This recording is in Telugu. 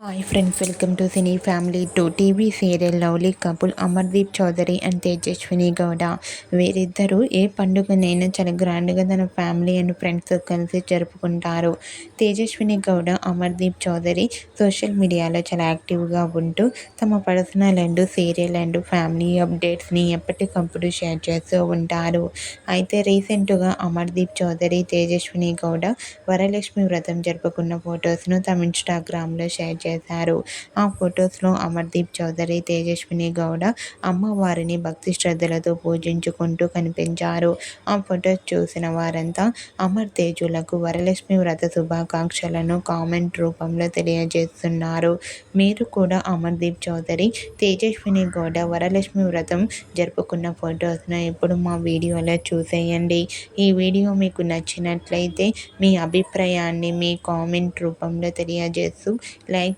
Hi friends welcome to cine family two TV serial lovely couple Amardeep Chowdary and Tejaswini Gowda వీరిద్దరూ ఏ పండుగనైనా చాలా గ్రాండ్గా తన ఫ్యామిలీ అండ్ ఫ్రెండ్స్తో కలిసి జరుపుకుంటారు. తేజస్విని గౌడ అమర్దీప్ చౌదరి సోషల్ మీడియాలో చాలా యాక్టివ్గా ఉంటూ తమ personal and serial and family అప్డేట్స్ని ఎప్పటికప్పుడు షేర్ చేస్తూ ఉంటారు. అయితే రీసెంట్గా అమర్దీప్ చౌదరి తేజస్విని గౌడ వరలక్ష్మి వ్రతం జరుపుకున్న ఫొటోస్ను తమ ఇన్స్టాగ్రామ్లో షేర్ చేశారు. ఆ ఫొటోస్లో అమర్దీప్ చౌదరి తేజస్విని గౌడ అమ్మవారిని భక్తి శ్రద్ధలతో పూజించుకుంటూ కనిపించారు. ఆ ఫొటోస్ చూసిన వారంతా అమర్ తేజులకు వరలక్ష్మి వ్రత శుభాకాంక్షలను కామెంట్ రూపంలో తెలియజేస్తున్నారు. మీరు కూడా అమర్దీప్ చౌదరి తేజస్విని గౌడ వరలక్ష్మి వ్రతం జరుపుకున్న ఫొటోస్ను ఇప్పుడు మా వీడియోలో చూసేయండి. ఈ వీడియో మీకు నచ్చినట్లయితే మీ అభిప్రాయాన్ని మీ కామెంట్ రూపంలో తెలియజేస్తూ లైక్